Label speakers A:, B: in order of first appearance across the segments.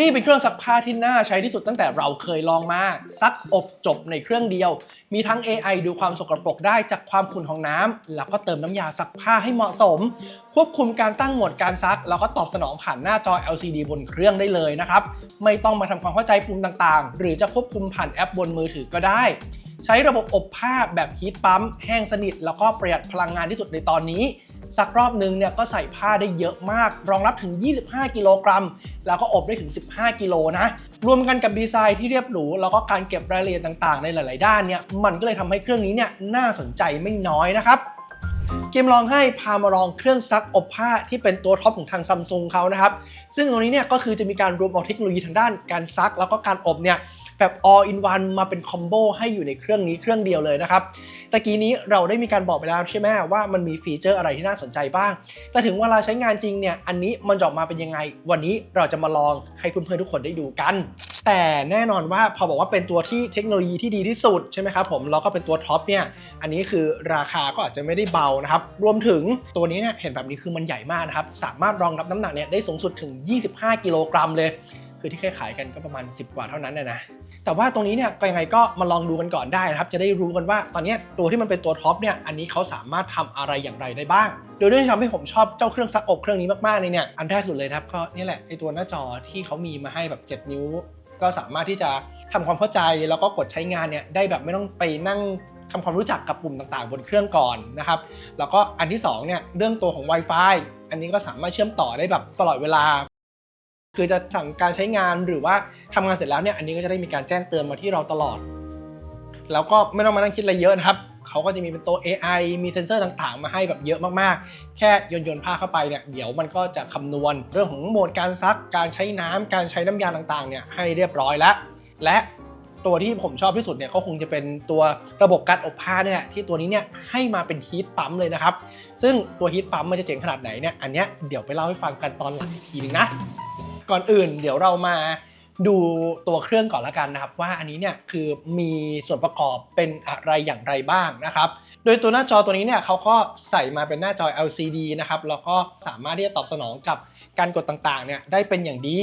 A: นี่เป็นเครื่องซักผ้าที่น่าใช้ที่สุดตั้งแต่เราเคยลองมาซักอบจบในเครื่องเดียว มีทั้ง AI ดูความสกปรกได้จากความขุ่นของน้ำแล้วก็เติมน้ำยาซักผ้าให้เหมาะสม ควบคุมการตั้งโหมดการซัก แล้วก็ตอบสนองผ่านหน้าจอ LCD บนเครื่องได้เลยนะครับ ไม่ต้องมาทำความเข้าใจปุ่มต่างๆ หรือจะควบคุมผ่านแอปบนมือถือก็ได้ ใช้ระบบอบผ้าแบบฮีทปั๊มแห้งสนิท แล้วก็ประหยัดพลังงานที่สุดในตอนนี้ สักรอบนึงเนี่ยก็ใส่ผ้าได้เยอะมาก รองรับถึง 25 กิโลกรัม แล้วก็อบได้ถึง 15 กิโลนะ รวมกันกับดีไซน์ที่เรียบหรู แล้วก็การเก็บรายละเอียดต่างๆ ในหลาย ๆ ด้านเนี่ย มันก็เลยทำให้เครื่องนี้เนี่ยน่าสนใจไม่น้อยนะครับ เกมลองให้พามาลองเครื่องซักอบผ้าที่เป็นตัวท็อปของทางซัมซุงเขานะครับ ซึ่งตรงนี้เนี่ยก็คือจะมีการรวมเอาเทคโนโลยีทางด้านการซัก แล้วก็การอบเนี่ย แบบ all in one มาเป็นคอมโบให้อยู่ในเครื่องนี้เครื่องเดียวเลยนะครับตะกี้นี้เราได้มีการบอกไปแล้วใช่ไหมว่ามันมีฟีเจอร์อะไรที่น่าสนใจบ้าง แต่ถึงเวลาใช้งานจริงเนี่ยอันนี้มันจะออกมาเป็นยังไง วันนี้เราจะมาลองให้เพื่อนๆทุกคนได้ดูกัน แต่แน่นอนว่าพอบอกว่าเป็นตัวที่เทคโนโลยีที่ดีที่สุดใช่ไหมครับผมแล้วก็เป็นตัวท็อปเนี่ยอันนี้คือราคาก็อาจจะไม่ได้เบานะครับรวมถึงตัวนี้เนี่ยเห็นแบบนี้คือมันใหญ่มากนะครับสามารถรองรับน้ำหนักเนี่ยได้สูงสุดถึง 25 กิโลกรัมเลย คือที่เคยขายกันก็ประมาณ 10 กว่าเท่านั้นนะนะแต่ว่าตรงนี้เนี่ยก็ยังไงก็มาลองดูกันก่อนได้นะครับ จะได้รู้กันว่าตอนนี้ตัวที่มันเป็นตัวท็อปเนี่ยอันนี้เขาสามารถทำอะไรอย่างไรได้บ้าง โดยเรื่องที่ทำให้ผมชอบเจ้าเครื่องซักอบเครื่องนี้มากๆเลยเนี่ยอันแรกสุดเลยครับก็นี่แหละไอตัวหน้าจอที่เขามีมาให้แบบ 7 นิ้ว ก็สามารถที่จะทำความเข้าใจแล้วก็กดใช้งานเนี่ยได้แบบไม่ต้องไปนั่งทำความรู้จักกับปุ่มต่างๆ บนเครื่องก่อนนะครับ แล้วก็อันที่สองเนี่ยเรื่องตัวของ Wi-Fi อันนี้ก็สามารถเชื่อมต่อได้แบบตลอดเวลา คือจะสั่งการใช้งานหรือว่าทำงานเสร็จแล้วเนี่ยอันนี้ก็จะได้มีการแจ้งเตือนมาที่เราตลอด แล้วก็ไม่ต้องมานั่งคิดอะไรเยอะนะครับเขาก็จะมีเป็นตัว AI มีเซ็นเซอร์ต่างๆ มาให้แบบเยอะมากๆ แค่โยนโยนผ้าเข้าไปเนี่ยเดี๋ยวมันก็จะคำนวณเรื่องของโหมดการซัก การใช้น้ำการใช้น้ำยาต่างๆเนี่ยให้เรียบร้อยแล้ว และตัวที่ผมชอบที่สุดเนี่ยก็คงจะเป็นตัวระบบการอบผ้าเนี่ยที่ตัวนี้เนี่ยให้มาเป็นฮีทปั๊มเลยนะครับ ซึ่งตัวฮีทปั๊มมันจะเจ๋งขนาดไหนเนี่ยอันเนี้ยเดี๋ยวไปเล่าให้ฟังกันตอนหลังอีกทีนึงนะ ก่อนอื่น เดี๋ยวเรามาดูตัวเครื่องก่อนละกันนะครับ ว่าอันนี้เนี่ยคือมีส่วนประกอบเป็นอะไรอย่างไรบ้างนะครับ โดยตัวหน้าจอตัวนี้เนี่ยเขาก็ใส่มาเป็นหน้าจอ LCD นะครับแล้วก็สามารถที่จะตอบสนองกับการกดต่างๆเนี่ยได้เป็นอย่างดี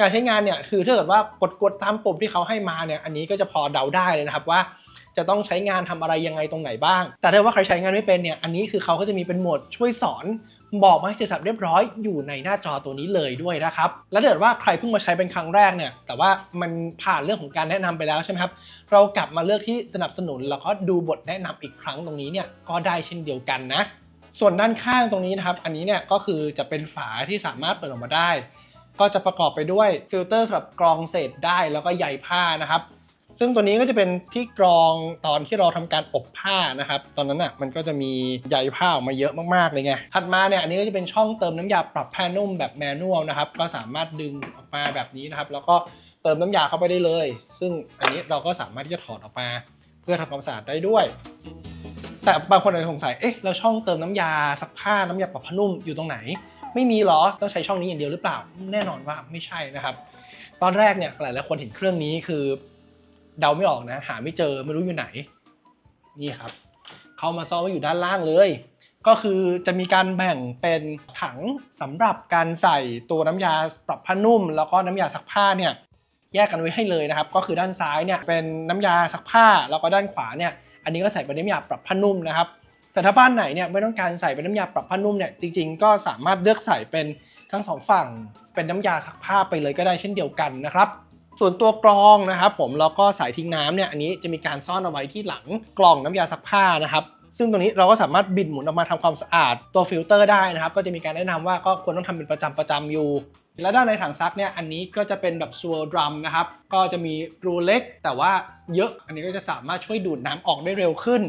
A: การใช้งานเนี่ยคือถ้าเกิดว่ากดกดตามปุ่มที่เขาให้มาเนี่ยอันนี้ก็จะพอเดาได้เลยนะครับว่า จะต้องใช้งานทำอะไรยังไงตรงไหนบ้าง แต่ถ้าว่าใครใช้งานไม่เป็นเนี่ยอันนี้คือเขาก็จะมีเป็นโหมดช่วยสอน บอกมาให้เสร็จสับเรียบร้อยอยู่ในหน้าจอตัวนี้เลยด้วยนะครับ แล้วถ้าเกิดว่าใครเพิ่งมาใช้เป็นครั้งแรกเนี่ย แต่ว่ามันผ่านเรื่องของการแนะนำไปแล้วใช่ไหมครับ เรากลับมาเลือกที่สนับสนุนแล้วก็ดูบทแนะนำอีกครั้งตรงนี้เนี่ยก็ได้เช่นเดียวกันนะ ส่วนด้านข้างตรงนี้นะครับ อันนี้เนี่ยก็คือจะเป็นฝาที่สามารถเปิดออกมาได้ ก็จะประกอบไปด้วยฟิลเตอร์สำหรับกรองเศษได้แล้วก็ใยผ้านะครับ ซึ่งตัวนี้ก็จะเป็นที่กรองตอนที่เราทำการอบผ้านะครับ ตอนนั้นอะมันก็จะมีใยผ้าออกมาเยอะมากๆเลยไง ถัดมาเนี่ยอันนี้ก็จะเป็นช่องเติมน้ำยาปรับผ้านุ่มแบบแมนนวลนะครับ ก็สามารถดึงออกมาแบบนี้นะครับ แล้วก็เติมน้ำยาเข้าไปได้เลย ซึ่งอันนี้เราก็สามารถที่จะถอดออกมา เพื่อทำความสะอาดได้ด้วย แต่บางคนอาจจะสงสัย เอ๊ะ เราช่องเติมน้ำยาซักผ้าน้ำยาปรับผ้านุ่มอยู่ตรงไหน ไม่มีหรอ ต้องใช้ช่องนี้อย่างเดียวหรือเปล่า แน่นอนว่าไม่ใช่นะครับ ตอนแรกเนี่ยหลายๆคนเห็นเครื่องนี้คือ เดาไม่ออกนะ หาไม่เจอไม่รู้อยู่ไหน นี่ครับเขามาซ่อนไว้อยู่ด้านล่างเลย ก็คือจะมีการแบ่งเป็นถังสำหรับการใส่ตัวน้ำยาปรับผ้านุ่ม แล้วก็น้ำยาซักผ้าเนี่ยแยกกันไว้ให้เลยนะครับ ก็คือด้านซ้ายเนี่ยเป็นน้ำยาซักผ้า แล้วก็ด้านขวาเนี่ย อันนี้ก็ใส่เป็นน้ำยาปรับผ้านุ่มนะครับ แต่ถ้าบ้านไหนเนี่ยไม่ต้องการใส่เป็นน้ำยาปรับผ้านุ่มเนี่ย จริงๆ ก็สามารถเลือกใส่เป็นทั้งสองฝั่งเป็นน้ำยาซักผ้าไปเลยก็ได้เช่นเดียวกันนะครับ ส่วนตัวกรองนะครับผมแล้วก็สายทิ้งน้ำเนี่ยอันนี้จะมีการซ่อนเอาไว้ที่หลังกล่องน้ำยาซักผ้านะครับซึ่งตรงนี้เราก็สามารถบิดหมุนออกมาทำความสะอาดตัวฟิลเตอร์ได้นะครับ ก็จะมีการแนะนำว่าก็ควรต้องทำเป็นประจำประจำอยู่ และด้านในถังซักเนี่ยอันนี้ก็จะเป็นแบบซัวดรัมนะครับ ก็จะมีรูเล็กแต่ว่าเยอะ อันนี้ก็จะสามารถช่วยดูดน้ำออกได้เร็วขึ้น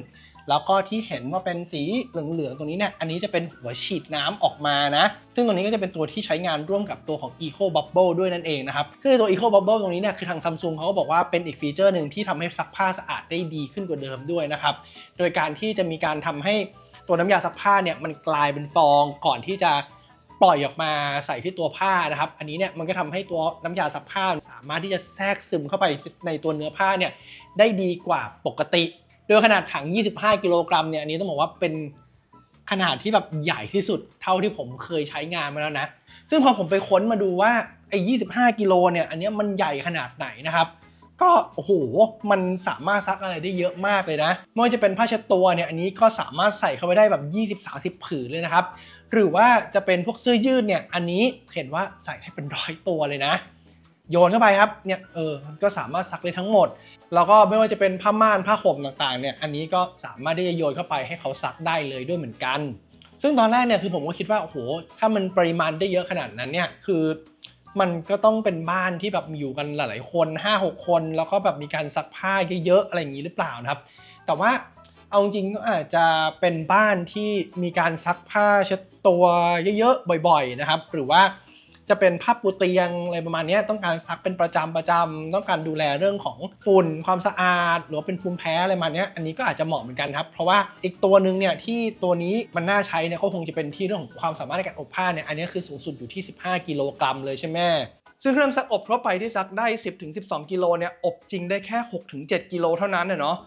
A: แล้วก็ที่เห็นว่าเป็นสีเหลืองๆตรงนี้เนี่ย อันนี้จะเป็นหัวฉีดน้ำออกมานะ ซึ่งตรงนี้ก็จะเป็นตัวที่ใช้งานร่วมกับตัวของ Eco Bubble ด้วยนั่นเองนะครับ คือตัว Eco Bubble ตรงนี้เนี่ย คือทางซัมซุงเขาก็บอกว่าเป็นอีกฟีเจอร์หนึ่งที่ทำให้ซักผ้าสะอาดได้ดีขึ้นกว่าเดิมด้วยนะครับ โดยการที่จะมีการทำให้ตัวน้ำยาซักผ้าเนี่ยมันกลายเป็นฟองก่อนที่จะปล่อยออกมาใส่ที่ตัวผ้านะครับ อันนี้เนี่ยมันก็ทำให้ตัวน้ำยาซักผ้าสามารถที่จะแทรกซึมเข้าไปในตัวเนื้อผ้าเนี่ยได้ดีกว่าปกติ โดยขนาดถัง 25 กิโลกรัมเนี่ยอันนี้ต้องบอกว่าเป็นขนาดที่แบบใหญ่ที่สุดเท่าที่ผมเคยใช้งานมาแล้วนะ ซึ่งพอผมไปค้นมาดูว่าไอ้25 กิโลเนี่ยอันนี้มันใหญ่ขนาดไหนนะครับ ก็โอ้โหมันสามารถซักอะไรได้เยอะมากเลยนะไม่ว่าจะเป็นผ้าเช็ดตัวเนี่ยอันนี้ก็สามารถใส่เข้าไปได้แบบ20-30 ผืนเลยนะครับ หรือว่าจะเป็นพวกเสื้อยืดเนี่ยอันนี้เห็นว่าใส่ได้เป็นร้อยตัวเลยนะ โยนเข้าไปครับเนี่ยเออมันก็สามารถซักได้ทั้งหมด แล้วก็ไม่ว่าจะเป็นผ้าม่านผ้าห่มต่างๆเนี่ยอันนี้ก็สามารถที่จะโยนเข้าไปให้เขาซักได้เลยด้วยเหมือนกัน ซึ่งตอนแรกเนี่ยคือผมก็คิดว่าโอ้โหถ้ามันปริมาณได้เยอะขนาดนั้นเนี่ยคือมันก็ต้องเป็นบ้านที่แบบมีอยู่กันหลายๆคน 5 6 คน แล้วก็แบบมีการซักผ้าเยอะๆอะไรอย่างนี้หรือเปล่านะครับ แต่ว่าเอาจริงก็อาจจะเป็นบ้านที่มีการซักผ้าเช็ดตัวเยอะๆบ่อย ๆนะครับ หรือว่า จะเป็นผ้าปูเตียงอะไรประมาณนี้ต้องการซักเป็นประจำประจำต้องการดูแลเรื่องของฝุ่นความสะอาด หรือว่าเป็นภูมิแพ้อะไรประมาณเนี้ยอันนี้ก็อาจจะเหมาะเหมือนกันครับ เพราะว่าอีกตัวหนึ่งเนี่ยที่ตัวนี้มันน่าใช้เนี่ยก็คงจะเป็นที่เรื่องของความสามารถในการอบผ้าเนี่ยอันนี้คือสูงสุดอยู่ที่ 15 กิโลกรัมเลยใช่ไหมซึ่งเครื่องซักอบทั่วไปที่ซักได้ 10-12 กิโลเนี่ยอบจริงได้แค่ 6-7 กิโลเท่านั้นเนาะ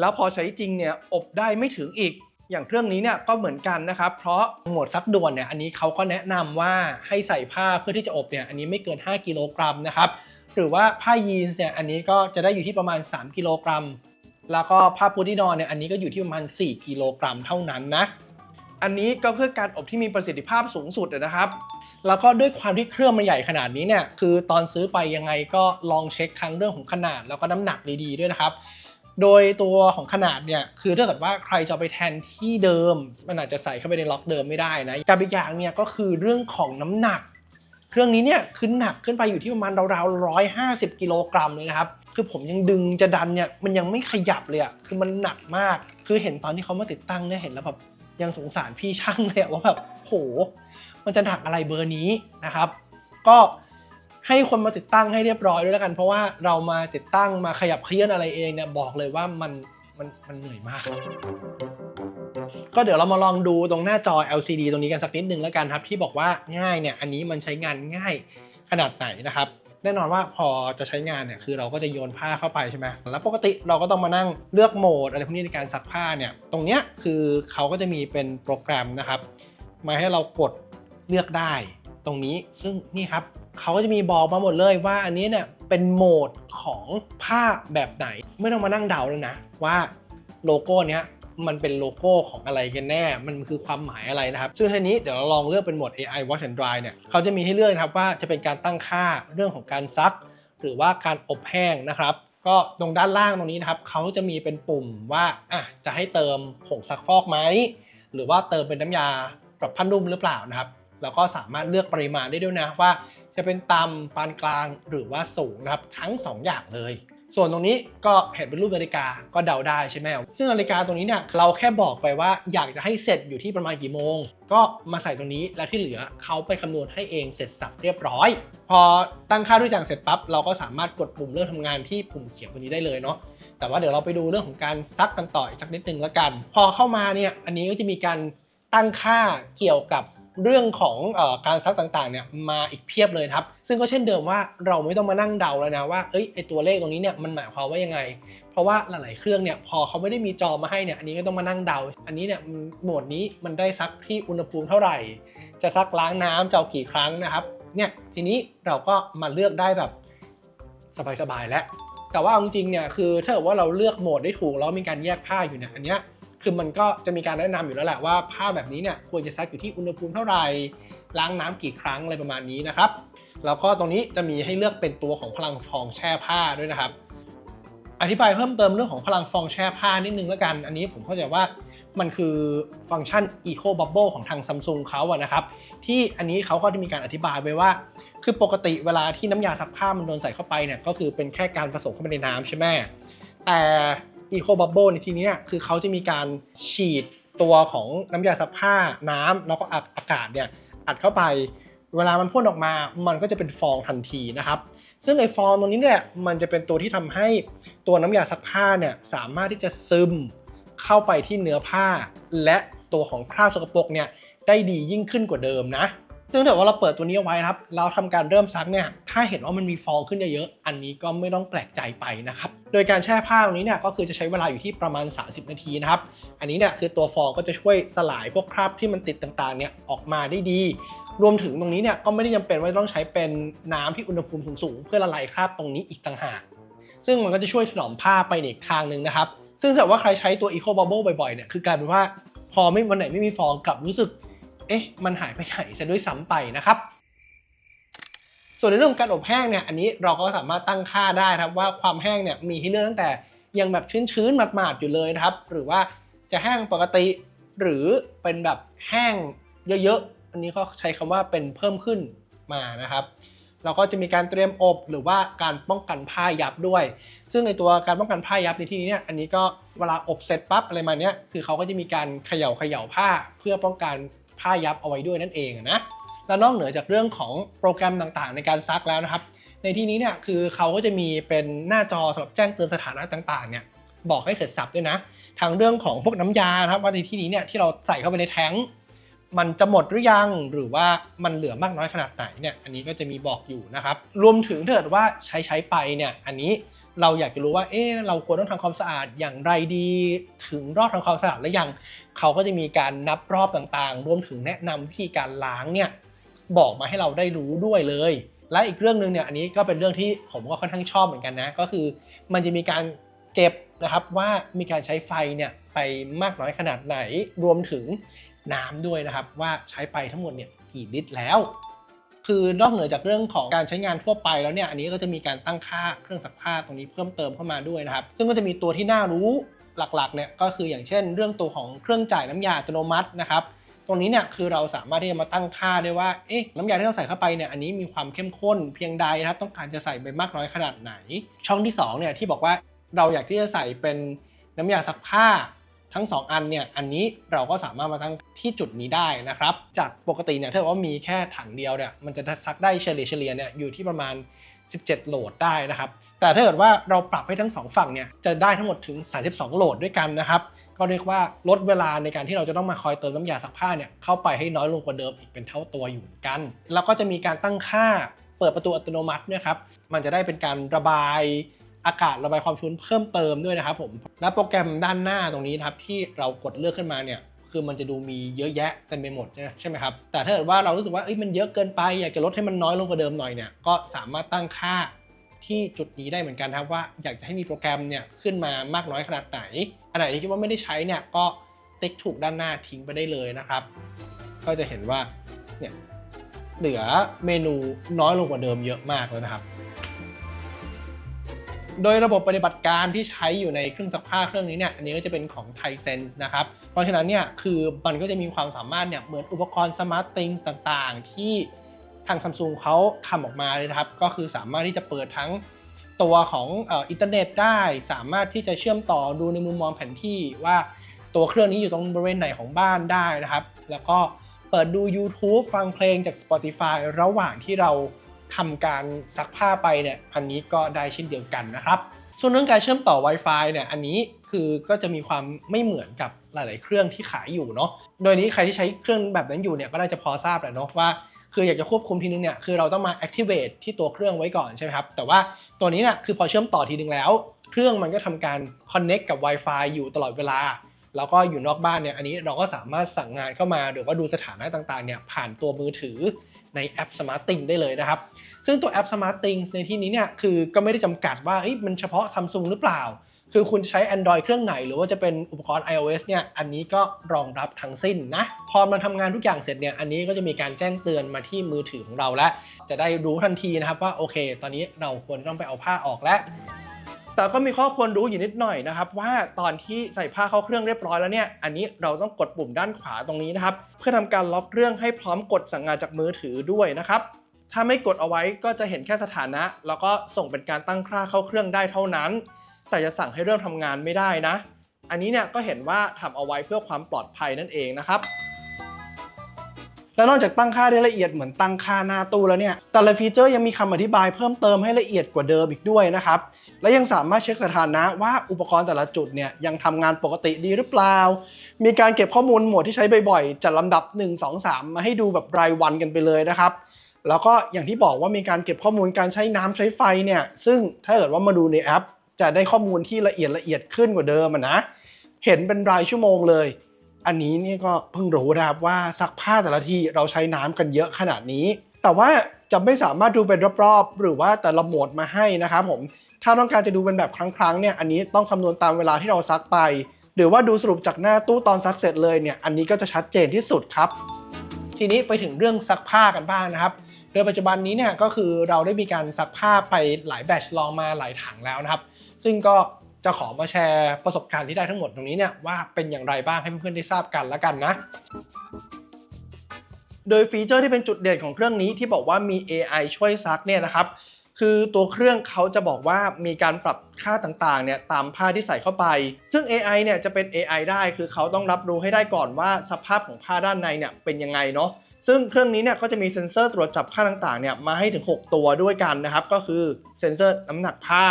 A: แล้วพอใช้จริงเนี่ยอบได้ไม่ถึงอีก อย่างเครื่องนี้เนี่ยก็เหมือนกันนะครับ เพราะโหมดซักด่วนเนี่ยอันนี้เขาก็แนะนำว่าให้ใส่ผ้าเพื่อที่จะอบเนี่ยอันนี้ไม่เกิน 5 กิโลกรัมนะครับหรือว่าผ้ายีนส์เนี่ยอันนี้ก็จะได้อยู่ที่ประมาณ 3 กิโลกรัม แล้วก็ผ้าปูที่นอนเนี่ยอันนี้ก็อยู่ที่ประมาณ 4 กิโลกรัมเท่านั้นนะอันนี้ก็เพื่อการอบที่มีประสิทธิภาพสูงสุดนะครับแล้วก็ด้วยความที่เครื่องมันใหญ่ขนาดนี้เนี่ย คือตอนซื้อไปยังไงก็ลองเช็คทั้งเรื่องของขนาดแล้วก็น้ำหนักดีๆด้วยนะครับ โดยตัวของขนาดเนี่ยคือถ้าเกิดว่าใครจะเอาไปแทนที่เดิม มันอาจจะใส่เข้าไปในล็อกเดิมไม่ได้นะกับอีกอย่างเนี่ยก็คือเรื่องของน้ำหนัก เครื่องนี้เนี่ยขึ้นหนักขึ้นไปอยู่ที่ประมาณราวๆร้อยห้าสิบกิโลกรัมเลยนะครับคือผมยังดึงจะดันเนี่ยมันยังไม่ขยับเลยอะคือมันหนักมาก คือเห็นตอนที่เขามาติดตั้งเนี่ยเห็นแล้วแบบยังสงสารพี่ช่างเลยว่าแบบโห มันจะหนักอะไรเบอร์นี้นะครับ ก็ ให้คนมาติดตั้งให้เรียบร้อยด้วยแล้วกัน เพราะว่าเรามาติดตั้งมาขยับเคลื่อนอะไรเองเนี่ยบอกเลยว่ามันมันมันเหนื่อยมาก ก็เดี๋ยวเรามาลองดูตรงหน้าจอ LCD ตรงนี้กันสักนิดนึงแล้วกันครับ ที่บอกว่าง่ายเนี่ยอันนี้มันใช้งานง่ายขนาดไหนนะครับแน่นอนว่าพอจะใช้งานเนี่ยคือเราก็จะโยนผ้าเข้าไปใช่ไหมแล้วปกติเราก็ต้องมานั่งเลือกโหมดอะไรพวกนี้ในการซักผ้าเนี่ยตรงเนี้ยคือเขาก็จะมีเป็นโปรแกรมนะครับ มาให้เรากดเลือกได้ตรงนี้ซึ่งนี่ครับ เขาก็จะมีบอกมาหมดเลยว่าอันนี้เนี่ยเป็นโหมดของผ้าแบบไหน ไม่ต้องมานั่งเดาแล้วนะ ว่าโลโก้เนี้ยมันเป็นโลโก้ของอะไรกันแน่ มันคือความหมายอะไรนะครับ ซึ่งทีนี้เดี๋ยวเราลองเลือกเป็นโหมด AI Wash and Dry เนี่ยเขาจะมีให้เลือกนะครับว่าจะเป็นการตั้งค่าเรื่องของการซัก หรือว่าการอบแห้งนะครับ ก็ตรงด้านล่างตรงนี้นะครับเขาจะมีเป็นปุ่มว่าอะจะให้เติมผงซักฟอกไหม หรือว่าเติมเป็นน้ำยาปรับผ้านุ่มหรือเปล่านะครับ แล้วก็สามารถเลือกปริมาณได้ด้วยนะว่า จะเป็นต่ำปานกลางหรือว่าสูงนะครับทั้ง 2 อย่างเลย ส่วนตรงนี้ก็เห็นเป็นรูปนาฬิกาก็เดาได้ใช่ไหมซึ่งนาฬิกาตรงนี้เนี่ยเราแค่บอกไปว่าอยากจะให้เสร็จอยู่ที่ประมาณกี่โมง ก็มาใส่ตรงนี้แล้วที่เหลือเขาไปคำนวณให้เองเสร็จสับเรียบร้อย พอตั้งค่าด้วยจังเสร็จปั๊บเราก็สามารถกดปุ่มเริ่มทำงานที่ปุ่มเขียวตัวนี้ได้เลยเนาะแต่ว่าเดี๋ยวเราไปดูเรื่องของการซักกันต่ออีกสักนิดนึงแล้วกัน พอเข้ามาเนี่ยอันนี้ก็จะมีการตั้งค่าเกี่ยวกับ เรื่องของอการซักต่างๆเนี่ยมาอีกเพียบเลยครับ ซึ่งก็เช่นเดิมว่าเราไม่ต้องมานั่งเดาแล้วนะว่าเอ้ยไอตัวเลขตรงนี้เนี่ยมันหมายความว่ายังไง เพราะว่าหลายๆเครื่องเนี่ยพอเขาไม่ได้มีจอมาให้เนี่ยอันนี้ก็ต้องมานั่งเดา อันนี้เนี่ยโหมดนี้มันได้ซักที่อุณหภูมิเท่าไหร่ จะซักล้างน้ำจะเอากี่ครั้งนะครับเนี่ยทีนี้เราก็มาเลือกได้แบบสบายๆแล้วแต่ว่าเอาจริงๆเนี่ยคือถ้าเกิดว่าเราเลือกโหมดได้ถูกแล้วมีการแยกผ้าอยู่เนี่ยอันเนี้ย คือมันก็จะมีการแนะนำอยู่แล้วแหละว่าผ้าแบบนี้เนี่ยควรจะซักอยู่ที่อุณหภูมิเท่าไหร่ล้างน้ำกี่ครั้งอะไรประมาณนี้นะครับแล้วก็ตรงนี้จะมีให้เลือกเป็นตัวของพลังฟองแช่ผ้าด้วยนะครับ อธิบายเพิ่มเติมเรื่องของพลังฟองแช่ผ้านิดนึงแล้วกัน อันนี้ผมเข้าใจว่ามันคือฟังก์ชัน Eco Bubble ของทางซัมซุงเขาอะนะครับ ที่อันนี้เขาก็จะมีการอธิบายไว้ว่า คือปกติเวลาที่น้ำยาซักผ้ามันโดนใส่เข้าไปเนี่ยก็คือเป็นแค่การผสมเข้าไปในน้ำใช่ไหมแต่ Eco Bubble ในที่นี้คือเขาจะมีการฉีดตัวของน้ำยาซักผ้าน้ำแล้วก็อากาศเนี่ยอัดเข้าไป เวลามันพ่นออกมามันก็จะเป็นฟองทันทีนะครับซึ่งไอ้ฟองตรงนี้เนี่ยมันจะเป็นตัวที่ทำให้ตัวน้ำยาซักผ้าเนี่ยสามารถที่จะซึมเข้าไปที่เนื้อผ้า และตัวของคราบสกปรกเนี่ยได้ดียิ่งขึ้นกว่าเดิมนะ ซึ่งถ้าว่าเราเปิดตัวนี้เอาไว้นะครับ เราทำการเริ่มซักเนี่ย ถ้าเห็นว่ามันมีฟองขึ้นเยอะๆ อันนี้ก็ไม่ต้องแปลกใจไปนะครับ โดยการแช่ผ้าตรงนี้เนี่ยก็คือจะใช้เวลาอยู่ที่ประมาณ 30 นาทีนะครับ อันนี้เนี่ยคือตัวฟองก็จะช่วยสลายพวกคราบที่มันติดต่างๆ เนี่ยออกมาได้ดี รวมถึงตรงนี้เนี่ยก็ไม่ได้จำเป็นว่าต้องใช้เป็นน้ำที่อุณหภูมิสูงๆ เพื่อละลายคราบตรงนี้อีกต่างหาก ซึ่งมันก็จะช่วยถนอมผ้าไปในอีกทางหนึ่งนะครับ ซึ่งถ้าว่าใครใช้ตัว Eco Bubble บ่อยๆ เนี่ย คือกลายเป็นว่าพอไม่วันไหนไม่มีฟองกลับรู้สึก เอ๊ะมันหายไปไหนซะด้วยซ้ำไปนะครับ ส่วนในเรื่องการอบแห้งเนี่ยอันนี้เราก็สามารถตั้งค่าได้ครับว่าความแห้งเนี่ยมีให้เลือกตั้งแต่ยังแบบชื้นๆหมาดๆอยู่เลยนะครับ หรือว่าจะแห้งปกติหรือเป็นแบบแห้งเยอะๆอันนี้ก็ใช้คำว่าเป็นเพิ่มขึ้นมานะครับเราก็จะมีการเตรียมอบหรือว่าการป้องกันผ้ายับด้วย ซึ่งในตัวการป้องกันผ้ายับในที่นี้เนี่ย อันนี้ก็เวลาอบเสร็จปั๊บอะไรมาเนี้ย คือเขาก็จะมีการเขย่าเขย่าผ้าเพื่อป้องกัน ผ้ายับเอาไว้ด้วยนั่นเองนะและนอกเหนือจากเรื่องของโปรแกรมต่างๆ ในการซักแล้วนะครับ ในที่นี้เนี่ยคือเขาก็จะมีเป็นหน้าจอสำหรับแจ้งเตือนสถานะต่างๆเนี่ยบอกให้เสร็จสับด้วยนะทางเรื่องของพวกน้ำยานะครับว่าในที่นี้เนี่ยที่เราใส่เข้าไปในแท้งมันจะหมดหรือยังหรือว่ามันเหลือมากน้อยขนาดไหนเนี่ยอันนี้ก็จะมีบอกอยู่นะครับ รวมถึงถ้าเกิดว่าใช้ใช้ไปเนี่ยอันนี้เราอยากจะรู้ว่าเอ๊ะเราควรต้องทำความสะอาดอย่างไรดี ถึงรอบทำความสะอาดหรือยัง เขาก็จะมีการนับรอบต่างๆ รวมถึงแนะนำวิธีการล้างเนี่ยบอกมาให้เราได้รู้ด้วยเลย และอีกเรื่องหนึ่งเนี่ยอันนี้ก็เป็นเรื่องที่ผมก็ค่อนข้างชอบเหมือนกันนะ ก็คือมันจะมีการเก็บนะครับว่ามีการใช้ไฟเนี่ยไปมากน้อยขนาดไหน รวมถึงน้ำด้วยนะครับ ว่าใช้ไปทั้งหมดเนี่ยกี่ลิตรแล้ว คือนอกเหนือจากเรื่องของการใช้งานทั่วไปแล้วเนี่ยอันนี้ก็จะมีการตั้งค่าเครื่องซักผ้าตรงนี้เพิ่มเติมเข้ามาด้วยนะครับ ซึ่งก็จะมีตัวที่น่ารู้ หลักๆเนี่ยก็คืออย่างเช่น เรื่องตัวของเครื่องจ่ายน้ำยาอัตโนมัตินะครับตรงนี้เนี่ยคือเราสามารถที่จะมาตั้งค่าได้ว่าเอ๊ะน้ำยาที่เราใส่เข้าไปเนี่ยอันนี้มีความเข้มข้นเพียงใดนะครับต้องการจะใส่ไปมากน้อยขนาดไหน ช่องที่2เนี่ยที่บอกว่าเราอยากที่จะใส่เป็นน้ำยาซักผ้าทั้ง 2 อันเนี่ยอันนี้เราก็สามารถมาตั้งที่จุดนี้ได้นะครับ จากปกติเนี่ยถ้าเกิดว่ามีแค่ถังเดียวเนี่ยมันจะซักได้เฉลี่ยเฉลี่ยเนี่ยอยู่ที่ประมาณ 17 โหลดได้นะครับ แต่ถ้าเกิดว่าเราปรับให้ทั้งสองฝั่งเนี่ยจะได้ทั้งหมดถึง 32 โหลดด้วยกันนะครับ ก็เรียกว่าลดเวลาในการที่เราจะต้องมาคอยเติมน้ำยาซักผ้าเนี่ยเข้าไปให้น้อยลงกว่าเดิมอีกเป็นเท่าตัวอยู่เหมือนกัน แล้วก็จะมีการตั้งค่าเปิดประตูอัตโนมัติด้วยครับมันจะได้เป็นการระบายอากาศระบายความชื้นเพิ่มเติมด้วยนะครับผมและโปรแกรมด้านหน้าตรงนี้นะครับที่เรากดเลือกขึ้นมาเนี่ยคือมันจะดูมีเยอะแยะเต็มไปหมดใช่ไหมครับแต่ถ้าเกิดว่าเรารู้สึกว่ามันเยอะเกินไปอยากจะลดให้มันน้อยลงกว่าเดิมหน่อยเนี่ยก็สามารถตั้งค่า ที่จุดนี้ได้เหมือนกันครับว่าอยากจะให้มีโปรแกรมเนี่ยขึ้นมามากน้อยขนาดไหน อันไหนที่คิดว่าไม่ได้ใช้เนี่ยก็ติ๊กถูกด้านหน้าทิ้งไปได้เลยนะครับ ก็จะเห็นว่าเนี่ยเหลือเมนูน้อยลงกว่าเดิมเยอะมากเลยนะครับ โดยระบบปฏิบัติการที่ใช้อยู่ในเครื่องซักผ้าเครื่องนี้เนี่ยอันนี้ก็จะเป็นของไทเซนนะครับ เพราะฉะนั้นเนี่ยคือมันก็จะมีความสามารถเนี่ยเหมือนอุปกรณ์สมาร์ตติงต่างๆ ที่ ทางซัมซุงเขาทำออกมาเลยนะครับ ก็คือสามารถที่จะเปิดทั้งตัวของอินเทอร์เน็ตได้ สามารถที่จะเชื่อมต่อดูในมุมมองแผนที่ว่าตัวเครื่องนี้อยู่ตรงบริเวณไหนของบ้านได้นะครับ แล้วก็เปิดดู YouTube ฟังเพลงจาก Spotify ระหว่างที่เราทำการซักผ้าไปเนี่ย อันนี้ก็ได้เช่นเดียวกันนะครับ ส่วนเรื่องการเชื่อมต่อ Wi-Fi เนี่ย อันนี้คือก็จะมีความไม่เหมือนกับหลาย ๆ เครื่องที่ขายอยู่เนาะ โดยนี้ใครที่ใช้เครื่องแบบนั้นอยู่เนี่ยก็น่าจะพอทราบแหละเนาะว่า คืออยากจะควบคุมทีนึงเนี่ยคือเราต้องมา activate ที่ตัวเครื่องไว้ก่อนใช่ไหมครับ แต่ว่าตัวนี้เนี่ยคือพอเชื่อมต่อทีนึงแล้ว เครื่องมันก็ทำการ connect กับ Wi-Fi อยู่ตลอดเวลา แล้วก็อยู่นอกบ้านเนี่ยอันนี้เราก็สามารถสั่งงานเข้ามาหรือว่าดูสถานะต่างๆเนี่ยผ่านตัวมือถือในแอป Smart Thing ได้เลยนะครับ ซึ่งตัวแอป Smart Things ในที่นี้เนี่ยคือก็ไม่ได้จำกัดว่ามันเฉพาะ Samsung หรือเปล่า คือคุณใช้ Android เครื่องไหน หรือว่าจะเป็นอุปกรณ์ iOS เนี่ย อันนี้ก็รองรับทั้งสิ้นนะ พอมันทำงานทุกอย่างเสร็จเนี่ย อันนี้ก็จะมีการแจ้งเตือนมาที่มือถือของเราแล้ว จะได้รู้ทันทีนะครับว่าโอเค ตอนนี้เราควรต้องไปเอาผ้าออกแล้วแต่ก็มีข้อควรรู้อยู่นิดหน่อยนะครับว่าตอนที่ใส่ผ้าเข้าเครื่องเรียบร้อยแล้วเนี่ยอันนี้เราต้องกดปุ่มด้านขวาตรงนี้นะครับเพื่อทำการล็อกเครื่องให้พร้อมกดสั่งงานจากมือถือด้วยนะครับถ้าไม่กดเอาไว้ก็จะเห็นแค่สถานะ แล้วก็ส่งเป็นการตั้งค่าเข้าเครื่องได้เท่านั้น แต่จะสั่งให้เริ่มทำงานไม่ได้นะ อันนี้เนี่ยก็เห็นว่าทำเอาไว้เพื่อความปลอดภัยนั่นเองนะครับและนอกจากตั้งค่าได้ละเอียดเหมือนตั้งค่าหน้าตู้แล้วเนี่ย แต่ละฟีเจอร์ยังมีคำอธิบายเพิ่มเติมให้ละเอียดกว่าเดิมอีกด้วยนะครับ และยังสามารถเช็คสถานะว่าอุปกรณ์แต่ละจุดเนี่ยยังทำงานปกติดีหรือเปล่า มีการเก็บข้อมูลหมวดที่ใช้บ่อยๆ จัดลำดับ 1 2 3 มาให้ดูแบบรายวันกันไปเลยนะครับ แล้วก็อย่างที่บอกว่ามีการเก็บข้อมูลการใช้น้ำใช้ไฟเนี่ย ซึ่งถ้าเกิดว่ามาดูในแอป จะได้ข้อมูลที่ละเอียดละเอียดขึ้นกว่าเดิมนะ เห็นเป็นรายชั่วโมงเลย อันนี้นี่ก็เพิ่งรู้นะครับว่าซักผ้าแต่ละทีเราใช้น้ำกันเยอะขนาดนี้ แต่ว่าจะไม่สามารถดูเป็นรอบๆ หรือว่าแต่ละโหมดมาให้นะครับผม ถ้าต้องการจะดูเป็นแบบครั้งๆเนี่ย อันนี้ต้องคำนวณตามเวลาที่เราซักไป หรือว่าดูสรุปจากหน้าตู้ตอนซักเสร็จเลยเนี่ย อันนี้ก็จะชัดเจนที่สุดครับ ทีนี้ไปถึงเรื่องซักผ้ากันบ้างนะครับโดยปัจจุบันนี้เนี่ยก็คือเราได้มีการซักผ้าไปหลายแบตชลองมาหลายถังแล้วนะครับ ซึ่งก็จะขอมาแชร์ประสบการณ์ที่ได้ทั้งหมดตรงนี้เนี่ยว่าเป็นอย่างไรบ้างให้เพื่อนๆได้ทราบกันแล้วกันนะ โดยฟีเจอร์ที่เป็นจุดเด่นของเครื่องนี้ที่บอกว่ามี AI ช่วยซักเนี่ยนะครับ คือตัวเครื่องเขาจะบอกว่ามีการปรับค่าต่างๆเนี่ยตามผ้าที่ใส่เข้าไป ซึ่ง AI เนี่ยจะเป็น AI ได้คือเขาต้องรับรู้ให้ได้ก่อนว่าสภาพของผ้าด้านในเนี่ยเป็นยังไงเนาะซึ่งเครื่องนี้เนี่ยก็จะมีเซ็นเซอร์ตรวจจับค่าต่างๆเนี่ยมาให้ถึง 6 ตัวด้วยกันนะครับ ก็คือเซ็นเซอร์น้ำหนักผ้า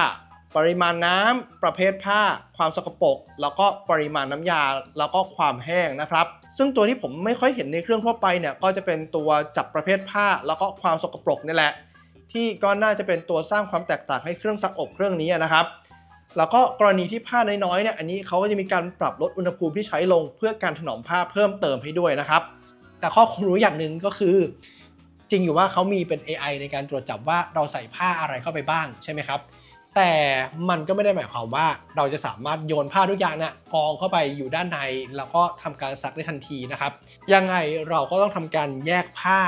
A: ปริมาณน้ำประเภทผ้า ความสกปรกแล้วก็ปริมาณน้ำยา แล้วก็ความแห้งนะครับ ซึ่งตัวที่ผมไม่ค่อยเห็นในเครื่องทั่วไปเนี่ยก็จะเป็นตัวจับประเภทผ้า แล้วก็ความสกปรกนี่แหละ ที่ก็น่าจะเป็นตัวสร้างความแตกต่างให้เครื่องซักอบเครื่องนี้นะครับ แล้วก็กรณีที่ผ้าน้อยๆเนี่ยอันนี้เขาก็จะมีการปรับลดอุณหภูมิที่ใช้ลง เพื่อการถนอมผ้าเพิ่มเติมให้ด้วยนะครับ แต่ข้อควรรู้อย่างหนึ่งก็คือจริงอยู่ว่าเขามีเป็น AI ในการตรวจจับว่าเราใส่ผ้าอะไรเข้าไปบ้างใช่ไหมครับ แต่มันก็ไม่ได้หมายความว่าเราจะสามารถโยนผ้าทุกอย่างนี่ยกองเข้าไปอยู่ด้านในแล้วก็ทำการซักได้ทันทีนะครับ ยังไงเราก็ต้องทำการแยกผ้า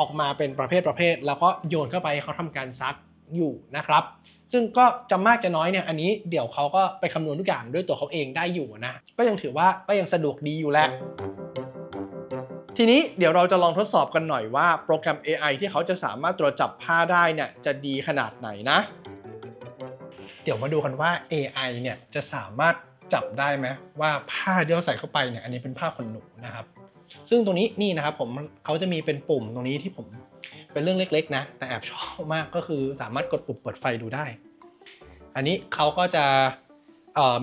A: ออกมาเป็นประเภทประเภท แล้วก็โยนเข้าไปให้เขาทำการซักอยู่นะครับ ซึ่งก็จะมากจะน้อยเนี่ยอันนี้เดี๋ยวเขาก็ไปคำนวณทุกอย่างด้วยตัวเขาเองได้อยู่นะ ก็ยังถือว่าก็ยังสะดวกดีอยู่แหละทีนี้เดี๋ยวเราจะลองทดสอบกันหน่อยว่าโปรแกรม AI ที่เขาจะสามารถตรวจจับผ้าได้เนี่ยจะดีขนาดไหนนะ ดี๋ยวมาดูกันว่า AI เนี่ยจะสามารถจับได้ไหมว่าผ้าที่เราใส่เข้าไปเนี่ยอันนี้เป็นผ้าขนหนูนะครับ ซึ่งตรงนี้นี่นะครับผมเขาจะมีเป็นปุ่มตรงนี้ที่ผมเป็นเรื่องเล็กๆนะแต่แอบชอบมากก็คือสามารถกดปุ่มเปิดไฟดูได้ อันนี้เขาก็จะ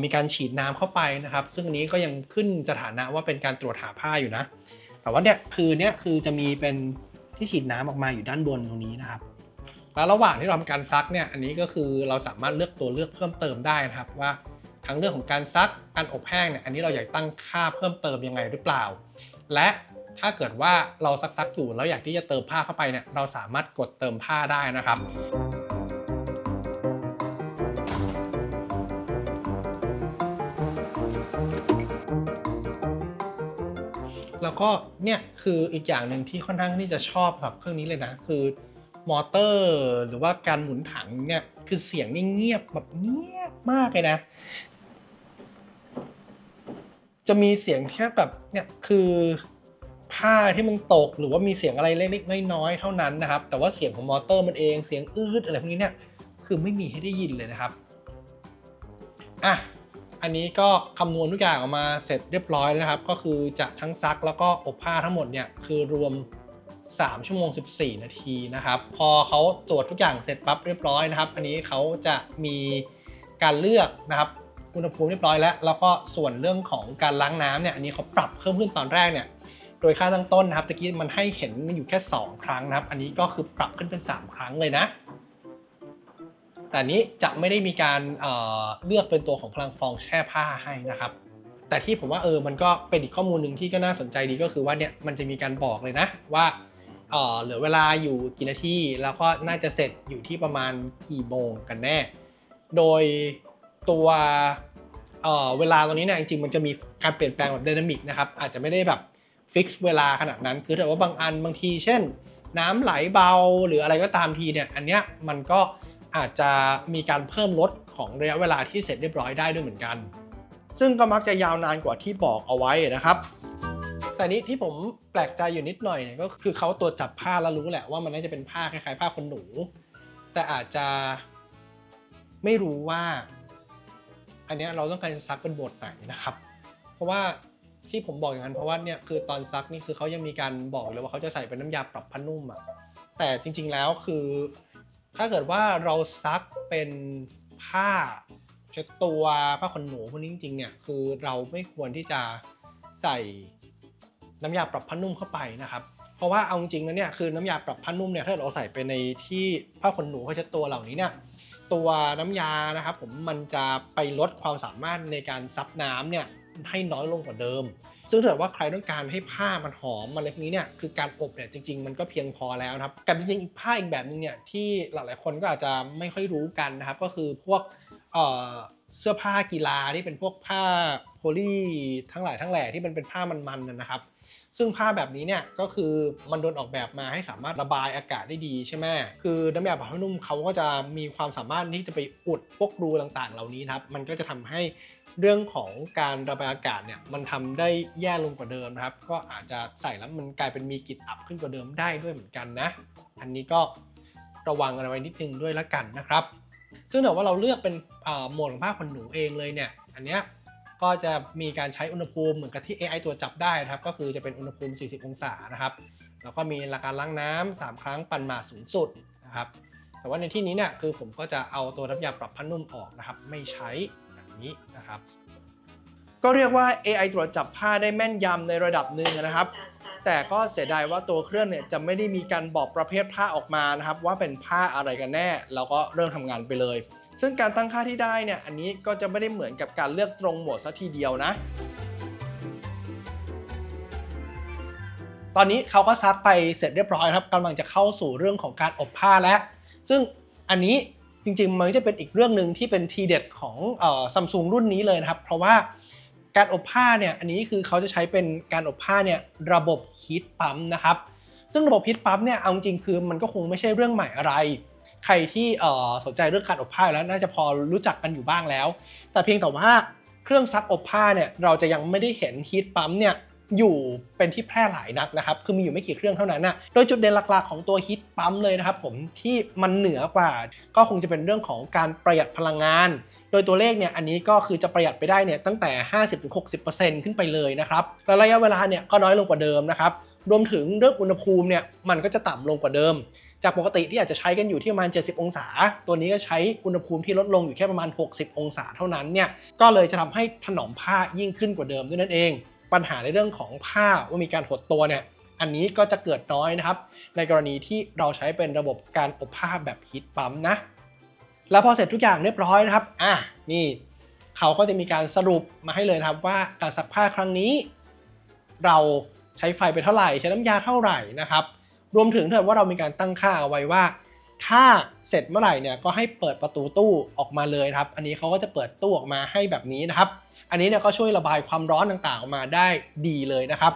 A: มีการฉีดน้ำเข้าไปนะครับ ซึ่งอันนี้ก็ยังขึ้นสถานะว่าเป็นการตรวจหาผ้าอยู่นะ แต่ว่าเนี่ยคือเนี่ยคือจะมีเป็นที่ฉีดน้ำออกมาอยู่ด้านบนตรงนี้นะครับ แล้วระหว่างที่เราทำการซักเนี่ยอันนี้ก็คือเราสามารถเลือกตัวเลือกเพิ่มเติมได้นะครับว่าทั้งเรื่องของการซักการอบแห้งเนี่ยอันนี้เราอยากตั้งค่าเพิ่มเติมยังไงหรือเปล่า และถ้าเกิดว่าเราซักซักอยู่แล้วอยากที่จะเติมผ้าเข้าไปเนี่ยเราสามารถกดเติมผ้าได้นะครับแล้วก็เนี่ยคืออีกอย่างหนึ่งที่ค่อนข้างที่จะชอบกับเครื่องนี้เลยนะ คือ มอเตอร์หรือว่าการหมุนถังเนี่ยคือเสียงนี่เงียบแบบเงียบมากเลยนะ จะมีเสียงแค่แบบเนี่ยคือผ้าที่มันตกหรือว่ามีเสียงอะไรเล็กๆน้อยๆเท่านั้นนะครับ แต่ว่าเสียงของมอเตอร์มันเองเสียงอืดอะไรพวกนี้เนี่ยคือไม่มีให้ได้ยินเลยนะครับอะอันนี้ก็คำนวณทุกอย่างออกมาเสร็จเรียบร้อยแล้วนะครับ ก็คือจะทั้งซักแล้วก็อบผ้าทั้งหมดเนี่ยคือรวม 3 ชั่วโมง 14 นาทีนะครับ พอเขาตรวจทุกอย่างเสร็จปั๊บเรียบร้อยนะครับ อันนี้เขาจะมีการเลือกนะครับอุณหภูมิเรียบร้อยแล้ว แล้วก็ส่วนเรื่องของการล้างน้ำเนี่ย อันนี้เขาปรับเพิ่มขึ้นตอนแรกเนี่ย โดยค่าตั้งต้นนะครับตะกี้มันให้เห็นมันอยู่แค่ 2 ครั้งนะครับ อันนี้ก็คือปรับขึ้นเป็น 3 ครั้งเลยนะ แต่นี้จะไม่ได้มีการเเลือกเป็นตัวของพลังฟองแช่ผ้าให้นะครับ แต่ที่ผมว่าเออ มันก็เป็นอีกข้อมูลหนึ่งที่ก็น่าสนใจดีก็คือว่าเนี่ย มันจะมีการบอกเลยนะว่า เหลือเวลาอยู่กี่นาทีแล้วก็น่าจะเสร็จอยู่ที่ประมาณกี่โมงกันแน่ โดยตัวเวลาตรงนี้เนี่ยจริงๆมันจะมีการเปลี่ยนแปลงแบบไดนามิกนะครับอาจจะไม่ได้แบบฟิกซ์เวลาขนาดนั้น คือถ้าว่าบางอันบางทีเช่น น้ำไหลเบาหรืออะไรก็ตามทีเนี่ยอันเนี้ยมันก็อาจจะมีการเพิ่มลดของระยะเวลาที่เสร็จเรียบร้อยได้ด้วยเหมือนกัน ซึ่งก็มักจะยาวนานกว่าที่บอกเอาไว้นะครับ แต่นี้ที่ผมแปลกใจอยู่นิดหน่อยเนี่ยก็คือเขาตรวจจับผ้าแล้วรู้แหละว่ามันน่าจะเป็นผ้าคล้ายๆผ้าขนหนู แต่อาจจะไม่รู้ว่า อันเนี้ยเราต้องการซักเป็นบทไหนนะครับ เพราะว่าที่ผมบอกอย่างนั้นเพราะว่าเนี่ยคือตอนซักนี่คือเขายังมีการบอกเลยว่าเขาจะใส่เป็นน้ำยาปรับผ้านุ่มอะแต่จริงๆแล้วคือ ถ้าเกิดว่าเราซักเป็นผ้าเช็ดตัวผ้าขนหนูพวกนี้จริงๆเนี่ยคือเราไม่ควรที่จะใส่ น้ำยาปรับผ้านุ่มเข้าไปนะครับ เพราะว่าเอาจริงๆแล้วเนี่ยคือน้ำยาปรับผ้านุ่มเนี่ยถ้าเราใส่ไปในที่ผ้าขนหนูผ้าเช็ดตัวเหล่านี้เนี่ยตัวน้ำยานะครับผมมันจะไปลดความสามารถในการซับน้ำเนี่ยให้น้อยลงกว่าเดิม ซึ่งถ้าเกิดว่าใครต้องการให้ผ้ามันหอมอะไรพวกนี้เนี่ยคือการอบเนี่ยจริง ๆ มันก็เพียงพอแล้วนะครับกับจริงๆอีกผ้าอีกแบบนึงเนี่ยที่หลายๆคนก็อาจจะไม่ค่อยรู้กันนะครับก็คือพวกเเสื้อผ้ากีฬาที่เป็นพวกผ้าโพลีทั้งหลายทั้งแหล่ที่มันเป็นผ้ามันๆนะนะครับ ซึ่งผ้าแบบนี้เนี่ยก็คือมันโดนออกแบบมาให้สามารถระบายอากาศได้ดีใช่ไหมคือน้ำยาปรับผ้านุ่มเขาก็จะมีความสามารถที่จะไปอุดพวกรูต่างๆ เหล่านี้ครับมันก็จะทำให้เรื่องของการระบายอากาศเนี่ยมันทำได้แย่ลงกว่าเดิมนะครับ ก็อาจจะใส่แล้วมันกลายเป็นมีกลิ่นอับขึ้นกว่าเดิมได้ด้วยเหมือนกันนะ อันนี้ก็ระวังกันไว้นิดนึงด้วยละกันนะครับ ซึ่งถ้าว่าเราเลือกเป็นโหมดของผ้าขนหนูเองเลยเนี่ย อันเนี้ย ก็จะมีการใช้อุณหภูมิเหมือนกับที่ AI ตัวจับได้นะครับ ก็คือจะเป็นอุณหภูมิ 40 องศานะครับ แล้วก็มีการล้างน้ำ3ครั้งปั่นหมาสูงสุดนะครับ แต่ว่าในที่นี้เนี่ยคือผมก็จะเอาตัวน้ำยาปรับผ้านุ่มออกนะครับ ไม่ใช้แบบนี้นะครับ ก็เรียกว่า AI ตรวจจับผ้าได้แม่นยำในระดับหนึ่งนะครับ แต่ก็เสียดายว่าตัวเครื่องเนี่ยจะไม่ได้มีการบอกประเภทผ้าออกมานะครับ ว่าเป็นผ้าอะไรกันแน่ แล้วก็เริ่มทำงานไปเลย ซึ่งการตั้งค่าที่ได้เนี่ยอันนี้ก็จะไม่ได้เหมือนกับการเลือกตรงโหมดซะทีเดียวนะ ตอนนี้เขาก็ซักไปเสร็จเรียบร้อยครับกำลังจะเข้าสู่เรื่องของการอบผ้าแล้ว ซึ่งอันนี้จริงๆมันจะเป็นอีกเรื่องหนึ่งที่เป็นทีเด็ดของซัมซุงรุ่นนี้เลยนะครับ เพราะว่าการอบผ้าเนี่ยอันนี้คือเขาจะใช้เป็นการอบผ้าเนี่ยระบบฮีทปั๊มนะครับ ซึ่งระบบฮีทปั๊มเนี่ยเอาจริงๆคือมันก็คงไม่ใช่เรื่องใหม่อะไร ใครที่สนใจเรื่องการอบผ้าแล้วน่าจะพอรู้จักกันอยู่บ้างแล้ว แต่เพียงแต่ว่าเครื่องซักอบผ้าเนี่ยเราจะยังไม่ได้เห็นฮีทปั๊มเนี่ยอยู่เป็นที่แพร่หลายนักนะครับ คือมีอยู่ไม่กี่เครื่องเท่านั้นนะโดยจุดเด่นหลักๆของตัวฮีทปั๊มเลยนะครับผมที่มันเหนือกว่า ก็คงจะเป็นเรื่องของการประหยัดพลังงาน โดยตัวเลขเนี่ยอันนี้ก็คือจะประหยัดไปได้เนี่ยตั้งแต่ 50-60%ขึ้นไปเลยนะครับ และระยะเวลาเนี่ยก็น้อยลงกว่าเดิมนะครับ รวมถึงเรื่องอุณหภูมิเนี่ยมันก็จะต่ำลงกว่าเดิม จากปกติที่อาจจะใช้กันอยู่ที่ประมาณ 70 องศา ตัวนี้ก็ใช้อุณหภูมิที่ลดลงอยู่แค่ประมาณ 60 องศาเท่านั้นเนี่ยก็เลยจะทำให้ถนอมผ้ายิ่งขึ้นกว่าเดิมด้วยนั่นเอง ปัญหาในเรื่องของผ้าว่ามีการหดตัวเนี่ยอันนี้ก็จะเกิดน้อยนะครับ ในกรณีที่เราใช้เป็นระบบการอบผ้าแบบฮีทปั๊มนะ แล้วพอเสร็จทุกอย่างเรียบร้อยนะครับอะนี่เขาก็จะมีการสรุปมาให้เลยนะครับว่าการซักผ้าครั้งนี้ เราใช้ไฟไปเท่าไหร่ ใช้น้ำยาเท่าไหร่นะครับ รวมถึงถ้าว่าเรามีการตั้งค่าเอาไว้ว่า ถ้าเสร็จเมื่อไหร่เนี่ยก็ให้เปิดประตูตู้ออกมาเลยครับ อันนี้เขาก็จะเปิดตู้ออกมาให้แบบนี้นะครับ อันนี้เนี่ยก็ช่วยระบายความร้อนต่างๆออกมาได้ดีเลยนะครับ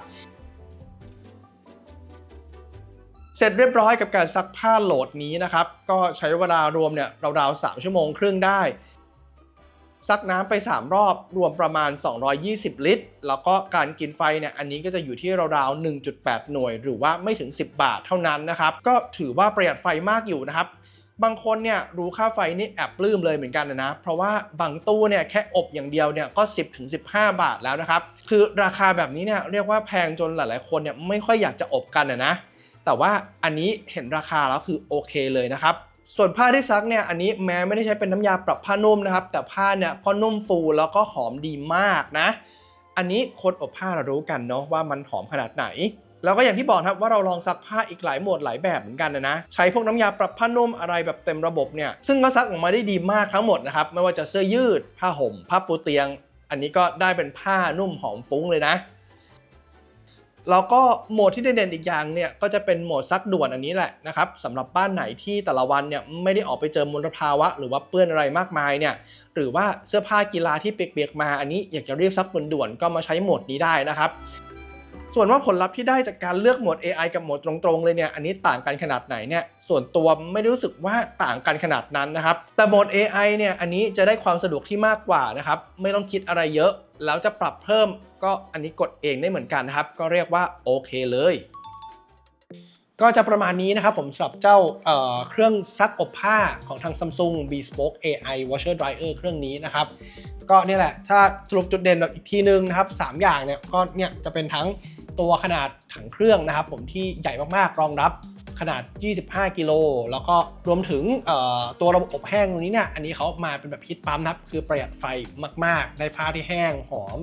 A: เสร็จเรียบร้อยกับการซักผ้าโหลดนี้นะครับ ก็ใช้เวลารวมเนี่ยราวๆ3ชั่วโมงครึ่งได้ ซักน้ำไป 3 รอบรวมประมาณ 220 ลิตร แล้วก็การกินไฟเนี่ยอันนี้ก็จะอยู่ที่ราวๆ 1.8 หน่วย หรือว่าไม่ถึง 10 บาทเท่านั้นนะครับก็ถือว่าประหยัดไฟมากอยู่นะครับบางคนเนี่ยรู้ค่าไฟนี่แอบปลื้มเลยเหมือนกันนะ เพราะว่าบางตู้เนี่ยแค่อบอย่างเดียวเนี่ยก็ 10ถึง15 บาทแล้วนะครับ คือราคาแบบนี้เนี่ยเรียกว่าแพงจนหลายๆคนเนี่ยไม่ค่อยอยากจะอบกันนะนะแต่ว่าอันนี้เห็นราคาแล้วคือโอเคเลยนะครับ ส่วนผ้าที่ซักเนี่ยอันนี้แม้ไม่ได้ใช้เป็นน้ำยาปรับผ้านุ่มนะครับ แต่ผ้าเนี่ยก็นุ่มฟูแล้วก็หอมดีมากนะ อันนี้คนอบผ้าเรารู้กันเนาะว่ามันหอมขนาดไหน แล้วก็อย่างที่บอกครับว่าเราลองซักผ้าอีกหลายโหมดหลายแบบเหมือนกันนะนะใช้พวกน้ำยาปรับผ้านุ่มอะไรแบบเต็มระบบเนี่ยซึ่งก็ซักออกมาได้ดีมากทั้งหมดนะครับไม่ว่าจะเสื้อยืด ผ้าห่ม ผ้าปูเตียง อันนี้ก็ได้เป็นผ้านุ่มหอมฟุ้งเลยนะ แล้วก็โหมดที่เด่นๆอีกอย่างเนี่ยก็จะเป็นโหมดซักด่วนอันนี้แหละนะครับสำหรับบ้านไหนที่แต่ละวันเนี่ยไม่ได้ออกไปเจอมลภาวะ หรือว่าเปื้อนอะไรมากมายเนี่ยหรือว่าเสื้อผ้ากีฬาที่เปียกๆมาอันนี้อยากจะรีบซักด่วนๆก็มาใช้โหมดนี้ได้นะครับ ส่วนว่าผลลัพธ์ที่ได้จากการเลือกโหมด AI กับโหมดตรงๆเลยเนี่ย อันนี้ต่างกันขนาดไหนเนี่ย ส่วนตัวไม่ได้รู้สึกว่าต่างกันขนาดนั้นนะครับ แต่โหมด AI เนี่ย อันนี้จะได้ความสะดวกที่มากกว่านะครับ ไม่ต้องคิดอะไรเยอะ แล้วจะปรับเพิ่ม ก็อันนี้กดเองได้เหมือนกันนะครับ ก็เรียกว่าโอเคเลย ก็จะประมาณนี้นะครับผมสำหรับเจ้าเเครื่องซักอบผ้าของทาง Samsung Bespoke AI Washer Dryer เครื่องนี้นะครับก็เนี่ยแหละ ถ้าสรุปจุดเด่นอีกทีนึงนะครับ 3 อย่างเนี่ย ก็เนี่ยจะเป็นทั้ง ตัวขนาดถังเครื่องนะครับผมที่ใหญ่มากๆ รองรับขนาด 25 กิโล แล้วก็รวมถึงตัวระบบอบแห้งตรงนี้เนี่ย อันนี้เขามาเป็นแบบฮิตปั๊มนะครับ คือประหยัดไฟมาก ๆ ได้ผ้าที่แห้งหอม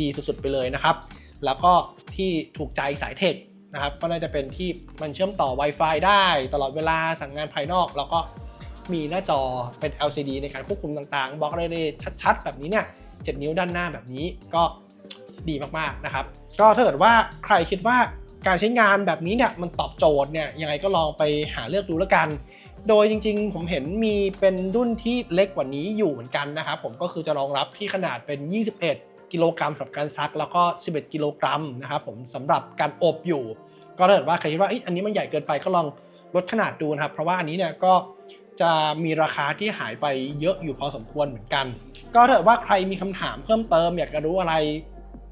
A: ดีสุด ๆ ไปเลยนะครับ แล้วก็ที่ถูกใจสายเทคนะครับ ก็น่าจะเป็นที่มันเชื่อมต่อ Wi-Fi ได้ตลอดเวลาสั่งงานภายนอก แล้วก็มีหน้าจอเป็น LCD ในการควบคุมต่างๆบอกอะไรได้ชัด ๆ แบบนี้เนี่ย 7 นิ้วด้านหน้าแบบนี้ก็ดีมาก ๆ นะครับ ก็ถ้าเกิดว่าใครคิดว่าการใช้งานแบบนี้เนี่ยมันตอบโจทย์เนี่ยยังไงก็ลองไปหาเลือกดูแล้วกัน โดยจริงๆ ผมเห็นมีเป็นรุ่นที่เล็กกว่านี้อยู่เหมือนกันนะครับผมก็คือจะรองรับที่ขนาดเป็น 21 กิโลกรัมสำหรับการซัก แล้วก็ 11 กิโลกรัมนะครับผมสำหรับการอบอยู่ ก็ถ้าเกิดว่าใครคิดว่าอันนี้มันใหญ่เกินไปก็ลองลดขนาดดูนะครับ เพราะว่าอันนี้เนี่ยก็จะมีราคาที่หายไปเยอะอยู่พอสมควรเหมือนกัน ก็ถ้าเกิดว่าใครมีคำถามเพิ่มเติมอยากจะรู้อะไร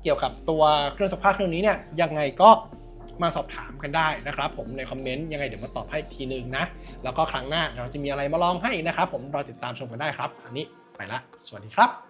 A: เกี่ยวกับตัวเครื่องซักผ้าเครื่องนี้เนี่ยยังไงก็มาสอบถามกันได้นะครับผมในคอมเมนต์ยังไงเดี๋ยวมาตอบให้อีกทีนึงนะ แล้วก็ครั้งหน้าเราจะมีอะไรมาลองให้นะครับผมรอติดตามชมกันได้ครับ อันนี้ไปละ สวัสดีครับ